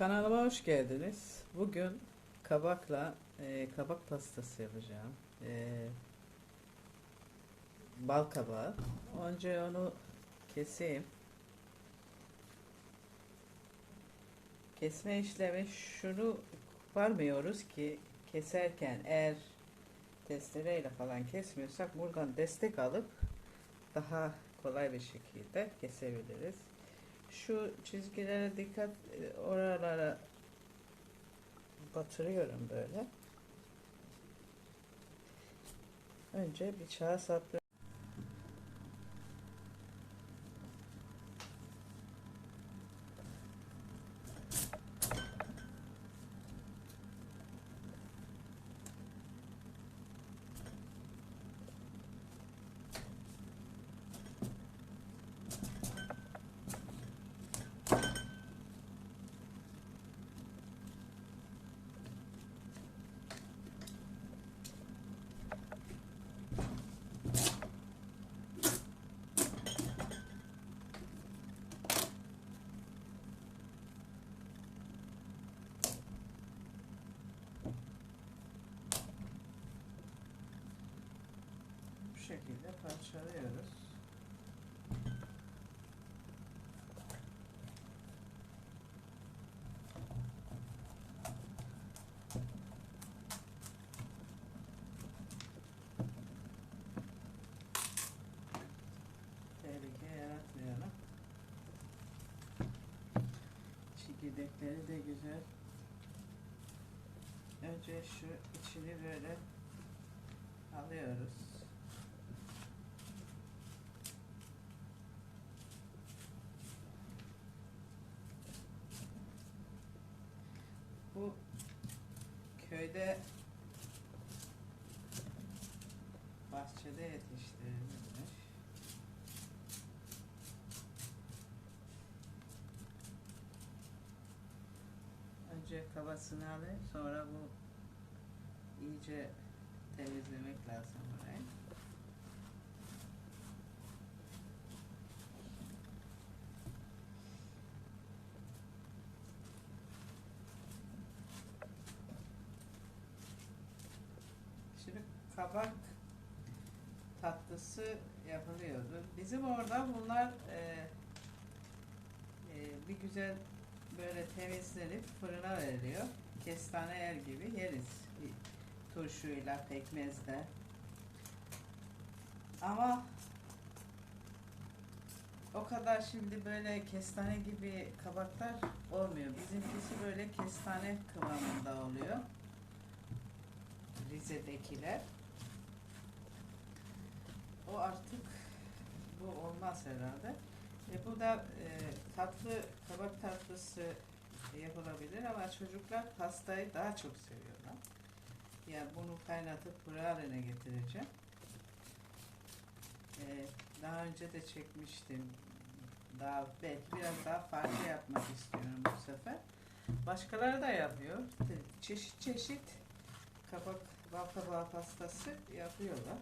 Kanalıma hoş geldiniz. Bugün kabakla e, kabak pastası yapacağım. E, bal kabağı. Önce onu keseyim. Kesme işlemi şunu varmıyoruz ki keserken eğer testereyle falan kesmiyorsak buradan destek alıp daha kolay bir şekilde kesebiliriz. Şu çizgilere dikkat e, oralara batırıyorum böyle. Önce bıçağı saplıyorum. Şekilde parçalıyoruz. Tehlike yaratmayalım. Çekirdekleri de güzel. Önce şu içini böyle alıyoruz. Bu köyde bahçede yetiştirilmiş. Önce kabasını alayım sonra bu iyice temizlemek lazım burayı. Şimdi kabak tatlısı yapılıyordu. Bizim orada bunlar e, e, bir güzel böyle temizlenip fırına veriliyor. Kestane yer gibi yeriz. Turşuyla, pekmezle. Ama o kadar şimdi böyle kestane gibi kabaklar olmuyor. Bizimkisi böyle kestane kıvamında oluyor. Rize'dekiler. O artık bu olmaz herhalde. E bu da e, tatlı kabak tatlısı yapılabilir ama çocuklar pastayı daha çok seviyorlar. Ya bunu kaynatıp püre haline getireceğim. E, daha önce de çekmiştim. Daha belki biraz daha farklı yapmak istiyorum bu sefer. Başkaları da yapıyor. Çeşit çeşit kabak bal kabağı pastası yapıyorlar.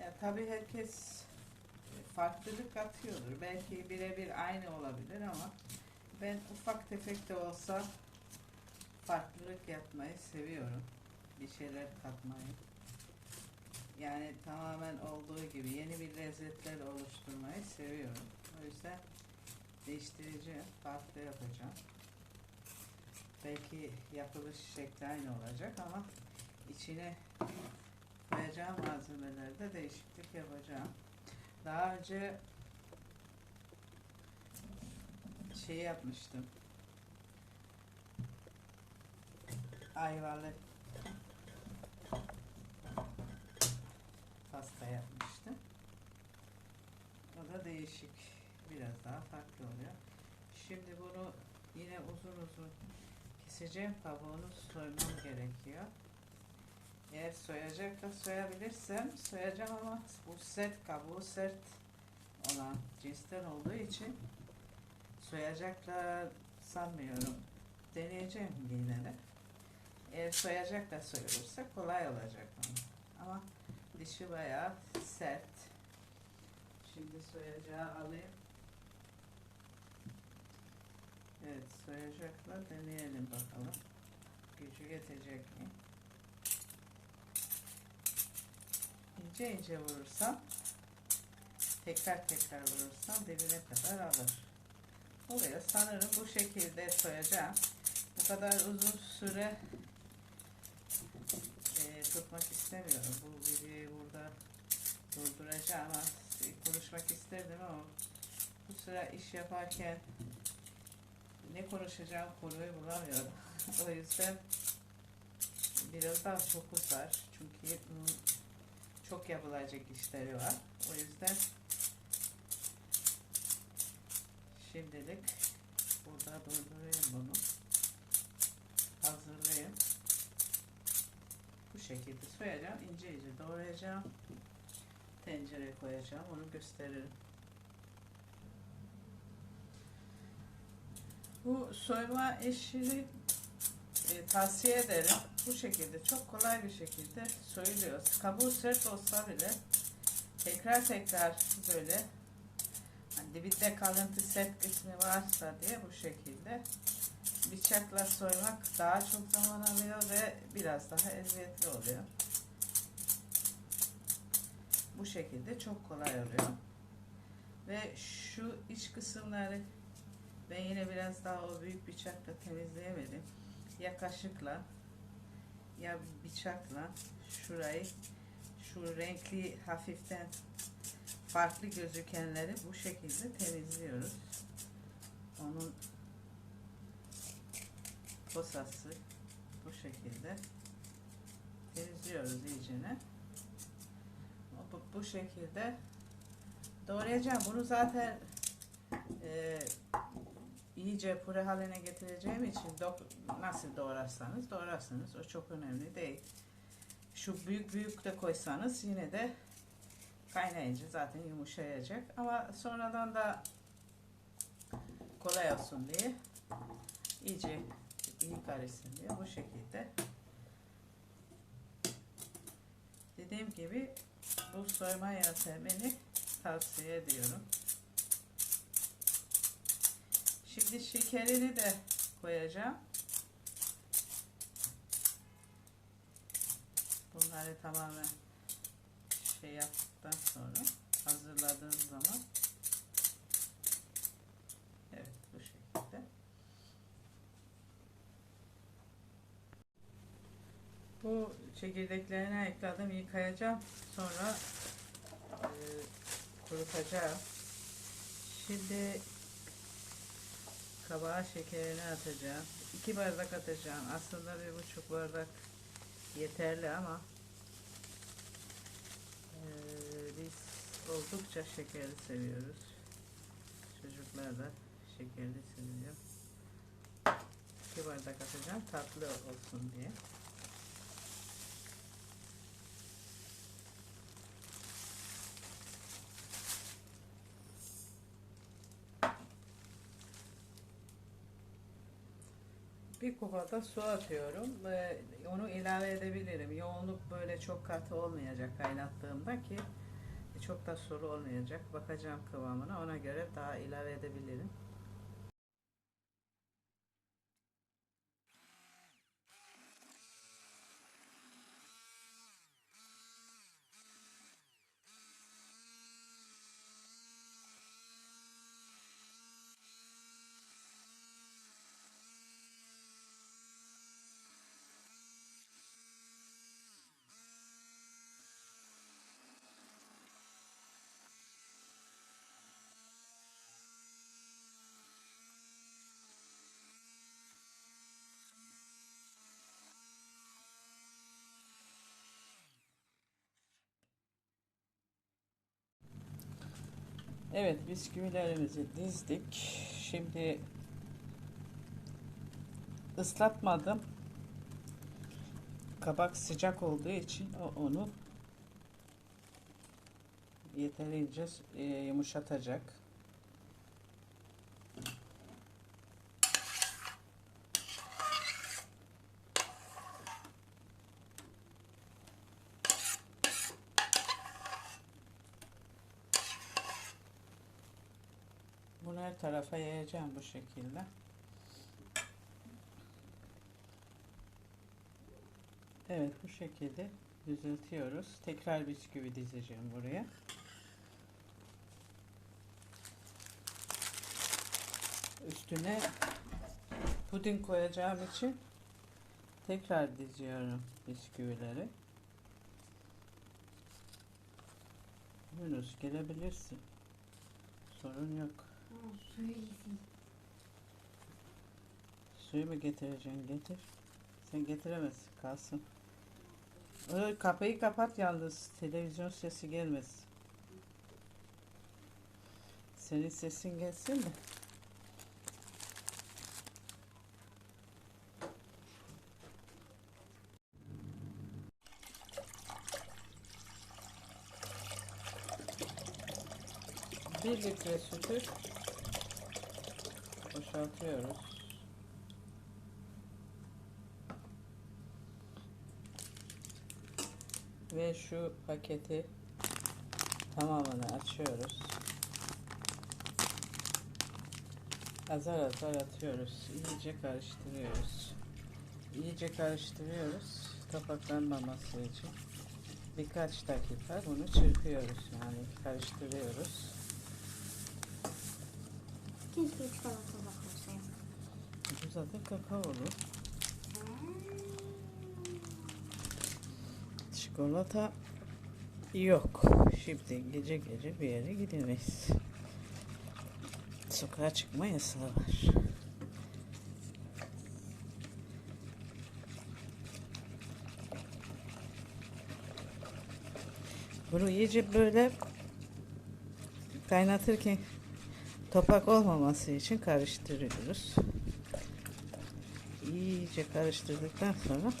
E, tabii herkes farklılık atıyordur. Belki birebir aynı olabilir ama ben ufak tefek de olsa farklılık yapmayı seviyorum. Bir şeyler katmayı. Yani tamamen olduğu gibi yeni bir lezzetler oluşturmayı seviyorum. O yüzden değiştireceğim, farklı yapacağım. Belki yapılış şekli aynı olacak ama içine koyacağım malzemelerde değişiklik yapacağım. Daha önce şey yapmıştım. Ayvalı pasta yapmıştım. O da değişik. Biraz daha farklı oluyor. Şimdi bunu yine uzun uzun keseceğim. Kabuğunu soymam gerekiyor. Eğer soyacak da soyabilirsem soyacağım ama bu sert kabuğu sert olan cinsten olduğu için soyacakla sanmıyorum. Deneyeceğim yine de. Eğer soyacak da soyulursa kolay olacak onun. Ama dişi bayağı sert. Şimdi soyacağı alayım. Evet soyacakla deneyelim bakalım. Gücü yetecek mi? İnce ince vurursam tekrar tekrar vurursam dibine kadar alır. Oluyor. Sanırım bu şekilde soyacağım. Bu kadar uzun süre e, tutmak istemiyorum. Bu videoyu burada durduracağım ama konuşmak isterdim ama bu sıra iş yaparken ne konuşacağım konuyu bulamıyorum. o yüzden biraz daha çok uzar. Çünkü çok yapılacak işleri var. O yüzden şimdilik burada durdurayım bunu. Hazırlayayım. Bu şekilde soyacağım. ince ince doğrayacağım. Tencereye koyacağım. Onu gösteririm. Bu soyma işini e, tavsiye ederim. Bu şekilde çok kolay bir şekilde soyuluyor. Kabuğu sert olsa bile tekrar tekrar böyle hani dibinde kalıntı sert kısmı varsa diye bu şekilde bıçakla soymak daha çok zaman alıyor ve biraz daha eziyetli oluyor. Bu şekilde çok kolay oluyor. Ve şu iç kısımları ben yine biraz daha o büyük bıçakla temizleyemedim. Ya kaşıkla ya bıçakla şurayı şu renkli hafiften farklı gözükenleri bu şekilde temizliyoruz. Onun posası bu şekilde temizliyoruz iyicene. Bu, şekilde doğrayacağım. Bunu zaten e, iyice püre haline getireceğim için nasıl doğrarsanız doğrarsınız. O çok önemli değil. Şu büyük büyük de koysanız yine de kaynayınca zaten yumuşayacak. Ama sonradan da kolay olsun diye iyice iyi karışsın diye bu şekilde. Dediğim gibi bu soyma yöntemini tavsiye ediyorum. Şimdi şekerini de koyacağım. Bunları tamamen şey yaptıktan sonra hazırladığım zaman evet bu şekilde. Bu çekirdeklerini ekledim yıkayacağım. Sonra e, kurutacağım. Şimdi kabağa şekerini atacağım. 2 bardak atacağım. Aslında bir buçuk bardak yeterli ama e, biz oldukça şekerli seviyoruz. Çocuklar da şekerli seviyor. 2 bardak atacağım tatlı olsun diye. Bir kupada su atıyorum. Onu ilave edebilirim. Yoğunluk böyle çok katı olmayacak kaynattığımda ki çok da sulu olmayacak. Bakacağım kıvamına. Ona göre daha ilave edebilirim. Evet bisküvilerimizi dizdik. Şimdi ıslatmadım. Kabak sıcak olduğu için onu yeterince e, yumuşatacak. Bunu her tarafa yayacağım bu şekilde. Evet bu şekilde düzeltiyoruz. Tekrar bisküvi dizeceğim buraya. Üstüne puding koyacağım için tekrar diziyorum bisküvileri. Yunus gelebilirsin. Sorun yok. Suyu mu getireceksin? Getir. Sen getiremezsin. Kalsın. Öyle kapıyı kapat yalnız. Televizyon sesi gelmesin. Senin sesin gelsin de. Bir litre sütü boşaltıyoruz. Ve şu paketi tamamını açıyoruz. Azar azar atıyoruz. İyice karıştırıyoruz. İyice karıştırıyoruz. Topaklanmaması için. Birkaç dakika bunu çırpıyoruz yani karıştırıyoruz. Keşke zaten kakao olur. Çikolata yok. Şimdi gece gece bir yere gidemeyiz. Sokağa çıkma yasağı var. Bunu iyice böyle kaynatırken topak olmaması için karıştırıyoruz. İyice karıştırdıktan sonra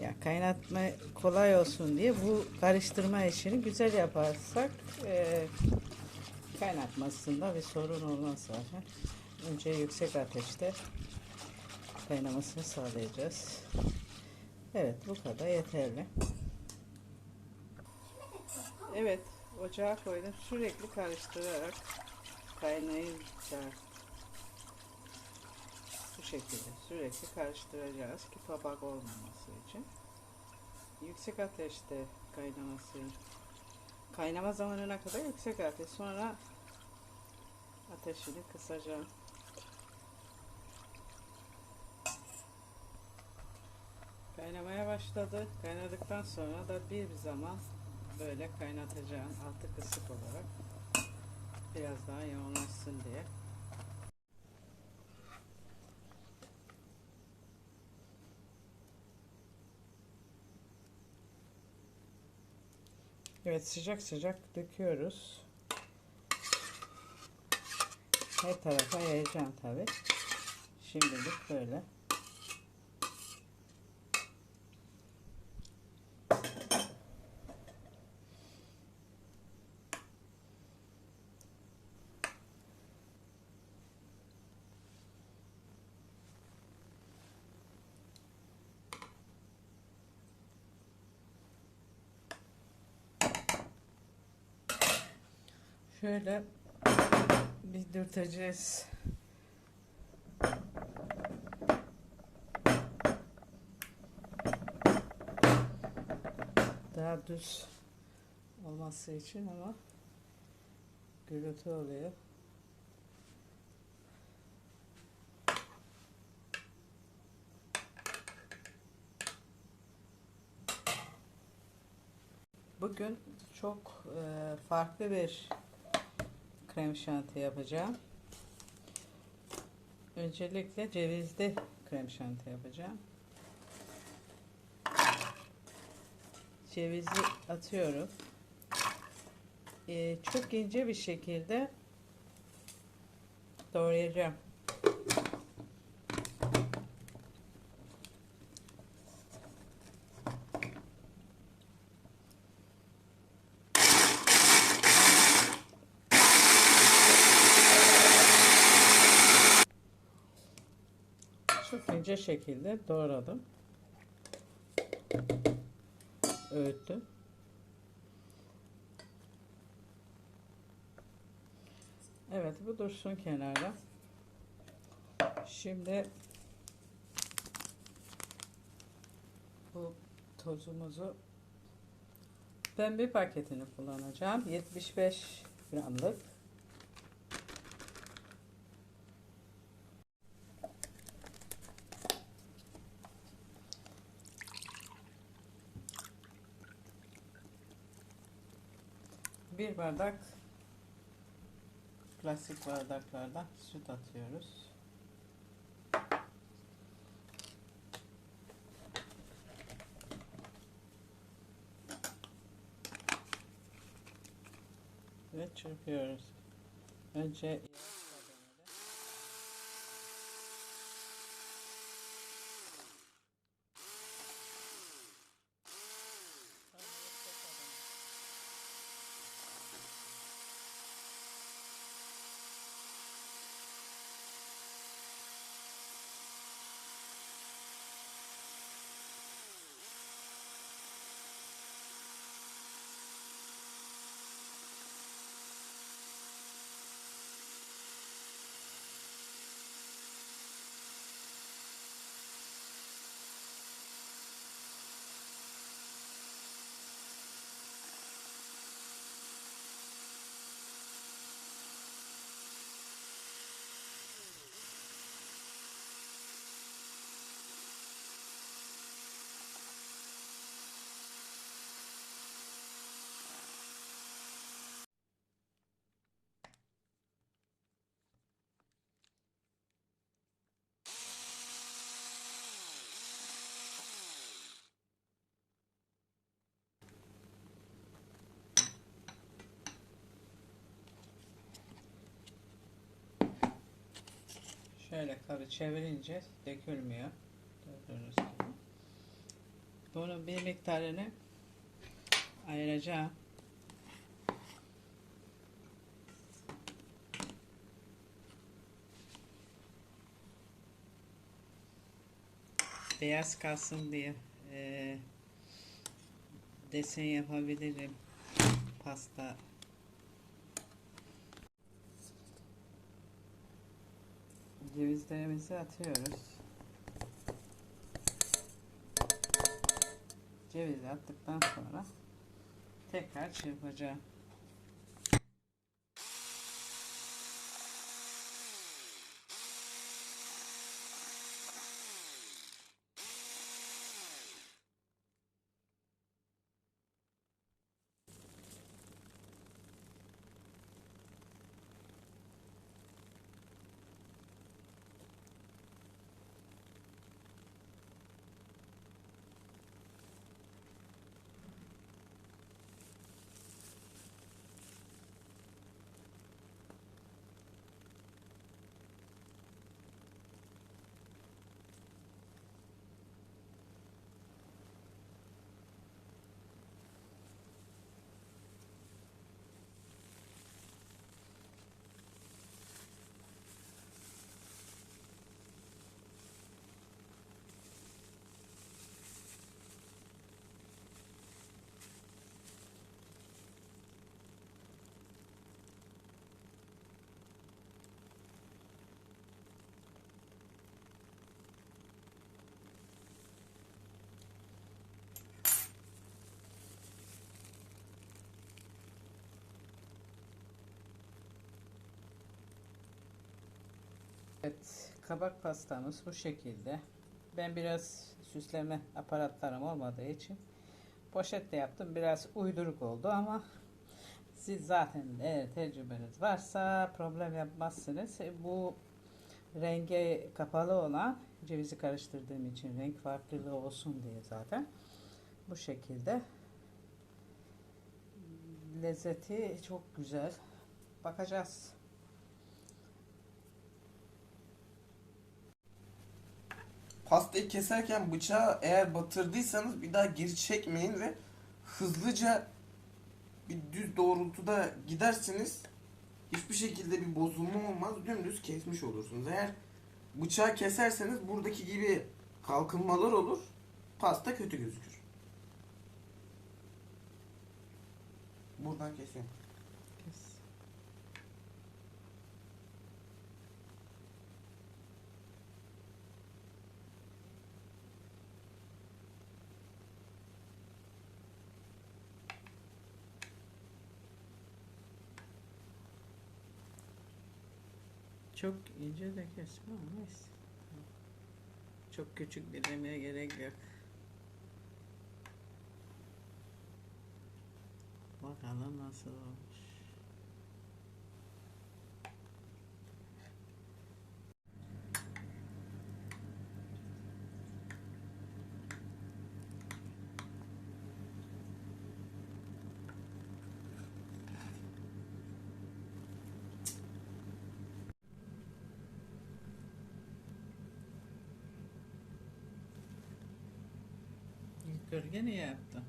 ya kaynatma kolay olsun diye bu karıştırma işini güzel yaparsak e, kaynatmasında bir sorun olmaz zaten. Önce yüksek ateşte kaynamasını sağlayacağız. Evet bu kadar yeterli. Evet ocağa koydum sürekli karıştırarak kaynayınca bu şekilde sürekli karıştıracağız ki topak olmaması için. Yüksek ateşte kaynaması kaynama zamanına kadar yüksek ateş sonra ateşini kısacağım. Kaynamaya başladı. Kaynadıktan sonra da bir zaman böyle kaynatacağım altı kısık olarak biraz daha yoğunlaşsın diye. Evet sıcak sıcak döküyoruz. Her tarafa yayacağım tabi. Şimdilik böyle. Şöyle bir dürteceğiz. Daha düz olması için ama gürültü oluyor. Bugün çok e, farklı bir krem şanti yapacağım. Öncelikle cevizli krem şanti yapacağım. Cevizi atıyorum. E, çok ince bir şekilde doğrayacağım. Çok ince şekilde doğradım. Öğüttüm. Evet bu dursun kenarda. Şimdi bu tozumuzu ben bir paketini kullanacağım. 75 gramlık. Bir bardak plastik bardaklardan süt atıyoruz. Ve çırpıyoruz. Önce Şöyle karı çevirince dökülmüyor. Gördüğünüz gibi. Bunun bir miktarını ayıracağım. Beyaz kalsın diye eee, desen yapabilirim. Pasta Cevizlerimizi atıyoruz. Cevizi attıktan sonra tekrar çırpacağım. Evet, kabak pastamız bu şekilde. Ben biraz süsleme aparatlarım olmadığı için poşetle yaptım. Biraz uyduruk oldu ama siz zaten eğer tecrübeniz varsa problem yapmazsınız. E, Bu renge kapalı olan cevizi karıştırdığım için renk farklılığı olsun diye zaten bu şekilde lezzeti çok güzel. Bakacağız. Pastayı keserken bıçağı eğer batırdıysanız bir daha geri çekmeyin ve hızlıca bir düz doğrultuda gidersiniz. Hiçbir şekilde bir bozulma olmaz. Dümdüz kesmiş olursunuz. Eğer bıçağı keserseniz buradaki gibi kalkınmalar olur. Pasta kötü gözükür. Buradan kesiyorum. Kes. Çok ince de kesme ama neyse. Çok küçük dilimeye gerek yok. Bakalım nasıl olmuş. Gölge niye yaptın?